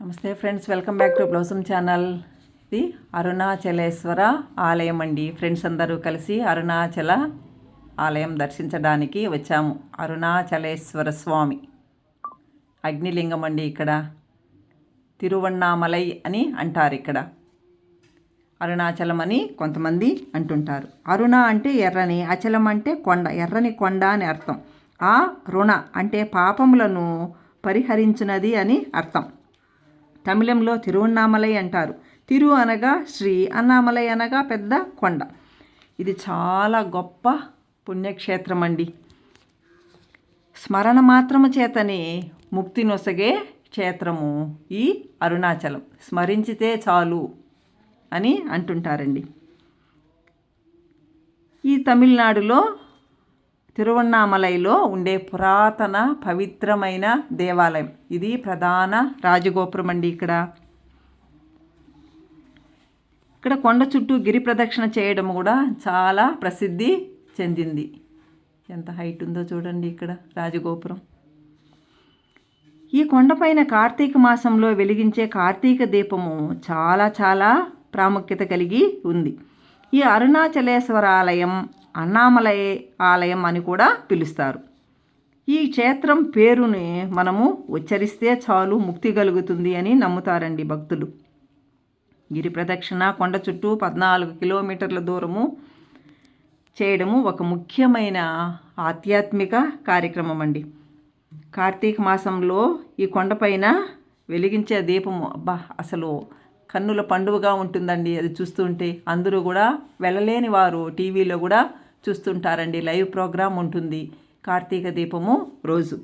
నమస్తే friends welcome back to Blossom channel. ఇది అరుణాచలేశ్వర ఆలయం అండి. ఫ్రెండ్స్ అందరూ కలిసి అరుణాచల ఆలయం దర్శించడానికి వచ్చాము. అరుణాచలేశ్వర స్వామి అగ్నిలింగం అండి ఇక్కడ. తిరువన్నామలై అని అంటారు ఇక్కడ. అరుణాచలం అని కొంతమంది అంటుంటారు. అరుణ అంటే ఎర్రని అచలం అంటే కొండ. ఎర్రని కొండ అని అర్థం. ఆ రుణ అంటే పాపములను పరిహరించినది అని అర్థం. తమిళంలో తిరువన్నామలై అంటారు. తిరు అనగా శ్రీ అన్నామలై అనగా పెద్ద కొండ. ఇది చాలా గొప్ప పుణ్యక్షేత్రం అండి స్మరణ మాత్రము చేతనే ముక్తి నొసగే క్షేత్రము ఈ అరుణాచలం. స్మరించితే చాలు అని అంటుంటారండి. ఈ తమిళనాడులో తిరువన్నామలైలో ఉండే పురాతన పవిత్రమైన దేవాలయం. ఇది ప్రధాన రాజగోపురం అండి ఇక్కడ. ఇక్కడ కొండ చుట్టూ గిరి ప్రదక్షిణ చేయడం కూడా చాలా ప్రసిద్ధి చెందింది. ఎంత హైట్ ఉందో చూడండి ఇక్కడ రాజగోపురం. ఈ కొండపైన కార్తీక మాసంలో వెలిగించే కార్తీక దీపము చాలా చాలా ప్రాముఖ్యత కలిగి ఉంది. ఈ అరుణాచలేశ్వర అన్నామలై అన్నామలయ ఆలయం అని కూడా పిలుస్తారు. ఈ క్షేత్రం పేరుని మనము ఉచ్చరిస్తే చాలు ముక్తి కలుగుతుంది అని నమ్ముతారండి భక్తులు. గిరి ప్రదక్షిణ కొండ చుట్టూ పద్నాలుగు కిలోమీటర్ల దూరము చేయడము ఒక ముఖ్యమైన ఆధ్యాత్మిక కార్యక్రమం అండి కార్తీక మాసంలో ఈ కొండపైన వెలిగించే దీపము అబ్బా అసలు కన్నుల పండుగగా ఉంటుందండి అది చూస్తుంటే. అందరూ కూడా వెళ్ళలేని వారు టీవీలో కూడా చూస్తుంటారండి. లైవ్ ప్రోగ్రాం ఉంటుంది. కార్తీక దీపము రోజు.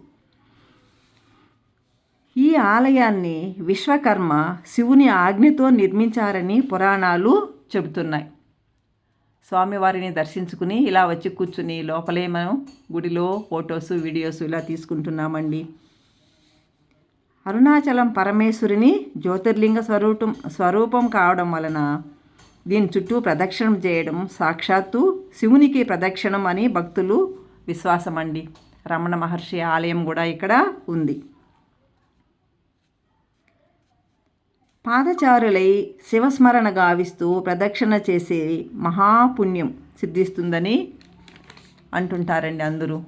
ఈ ఆలయాన్ని విశ్వకర్మ శివుని ఆజ్ఞతో నిర్మించారని పురాణాలు చెబుతున్నాయి. స్వామివారిని దర్శించుకుని ఇలా వచ్చి కూర్చుని లోపలే మనం గుడిలో ఫొటోస్ వీడియోస్ ఇలా తీసుకుంటున్నామండి. అరుణాచలం పరమేశ్వరిని జ్యోతిర్లింగ స్వరూపం స్వరూపం కావడం వలన దీని చుట్టూ ప్రదక్షిణం చేయడం సాక్షాత్తు శివునికి ప్రదక్షిణం అని భక్తులు విశ్వాసం అండి రమణ మహర్షి ఆలయం కూడా ఇక్కడ ఉంది. పాదచారులై శివస్మరణ గావిస్తూ ప్రదక్షిణ చేసే మహాపుణ్యం సిద్ధిస్తుందని అంటుంటారండి అందరూ.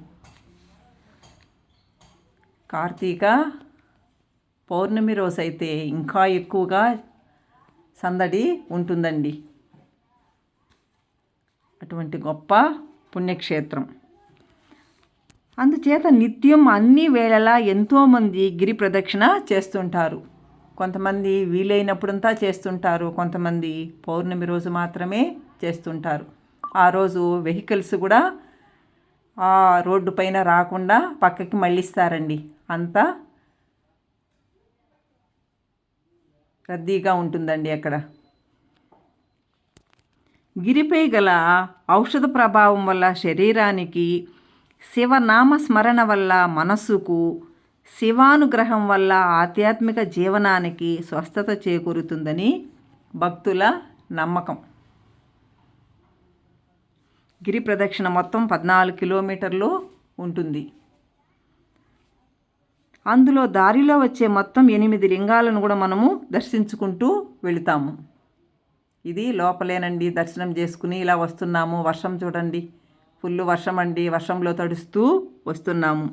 కార్తీక పౌర్ణమి రోజైతే ఇంకా ఎక్కువగా సందడి ఉంటుందండి. అటువంటి గొప్ప పుణ్యక్షేత్రం. అందుచేత నిత్యం అన్ని వేళలా ఎంతోమంది గిరి ప్రదక్షిణ చేస్తుంటారు. కొంతమంది వీలైనప్పుడంతా చేస్తుంటారు. కొంతమంది పౌర్ణమి రోజు మాత్రమే చేస్తుంటారు. ఆ రోజు వెహికల్స్ కూడా ఆ రోడ్డు పైన రాకుండా పక్కకి మళ్ళిస్తారండి. అంతా రద్దీగా ఉంటుందండి అక్కడ. గిరిపై గల ఔషధ ప్రభావం వల్ల శరీరానికి శివనామ స్మరణ వల్ల మనస్సుకు శివానుగ్రహం వల్ల ఆధ్యాత్మిక జీవనానికి స్వస్థత చేకూరుతుందని భక్తుల నమ్మకం. గిరి ప్రదక్షిణ మొత్తం పద్నాలుగు కిలోమీటర్లు ఉంటుంది. అందులో దారిలో వచ్చే మొత్తం ఎనిమిది లింగాలను కూడా మనము దర్శించుకుంటూ వెళుతాము. ఇది లోపలేనండి దర్శనం చేసుకుని ఇలా వస్తున్నాము వర్షం చూడండి ఫుల్ వర్షం అండి వర్షంలో తడుస్తూ వస్తున్నాము.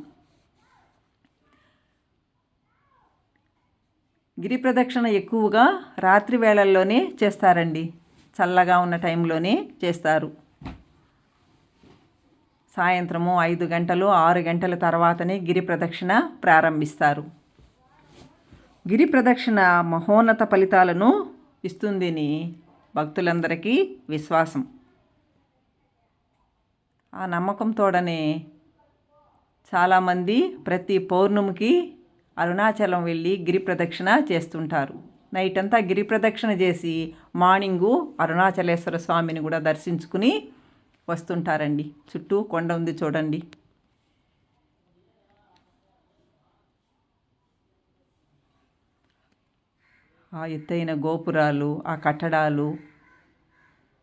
గిరి ప్రదక్షిణ ఎక్కువగా రాత్రి వేళల్లోనే చేస్తారండి చల్లగా ఉన్న టైంలోనే చేస్తారు. సాయంత్రము ఐదు గంటలు ఆరు గంటల తర్వాతనే గిరి ప్రదక్షిణ ప్రారంభిస్తారు. గిరి ప్రదక్షిణ మహోన్నత ఫలితాలను ఇస్తుందని భక్తులందరికీ విశ్వాసం. ఆ నమ్మకంతోడనే చాలామంది ప్రతి పౌర్ణమికి అరుణాచలం వెళ్ళి గిరి ప్రదక్షిణ చేస్తుంటారు. నైట్ అంతా గిరి ప్రదక్షిణ చేసి మార్నింగు అరుణాచలేశ్వర స్వామిని కూడా దర్శించుకుని వస్తుంటారండి. చుట్టూ కొండ ఉంది చూడండి. ఆ ఎత్తైన గోపురాలు ఆ కట్టడాలు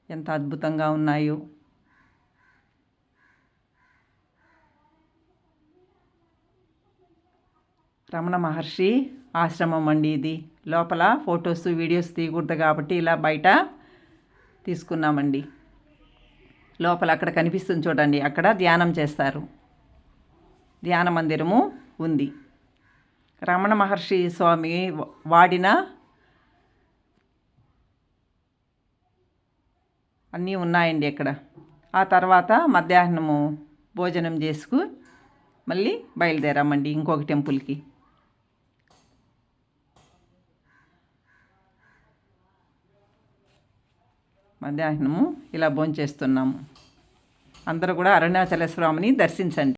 ఎంత అద్భుతంగా ఉన్నాయో. రమణ మహర్షి ఆశ్రమం అండి ఇది. లోపల ఫొటోస్ వీడియోస్ తీయకూడదు కాబట్టి ఇలా బయట తీసుకున్నామండి. లోపల అక్కడ కనిపిస్తుంది చూడండి అక్కడ ధ్యానం చేస్తారు. ధ్యాన మందిరము ఉంది. రమణ మహర్షి స్వామి వాడిన అన్నీ ఉన్నాయండి ఇక్కడ. ఆ తర్వాత మధ్యాహ్నము భోజనం చేసుకు మళ్ళీ బయలుదేరామండి ఇంకొక టెంపుల్కి. మధ్యాహ్నము ఇలా భోంచేస్తున్నాము. అందరూ కూడా అరుణాచల స్వామిని దర్శించండి.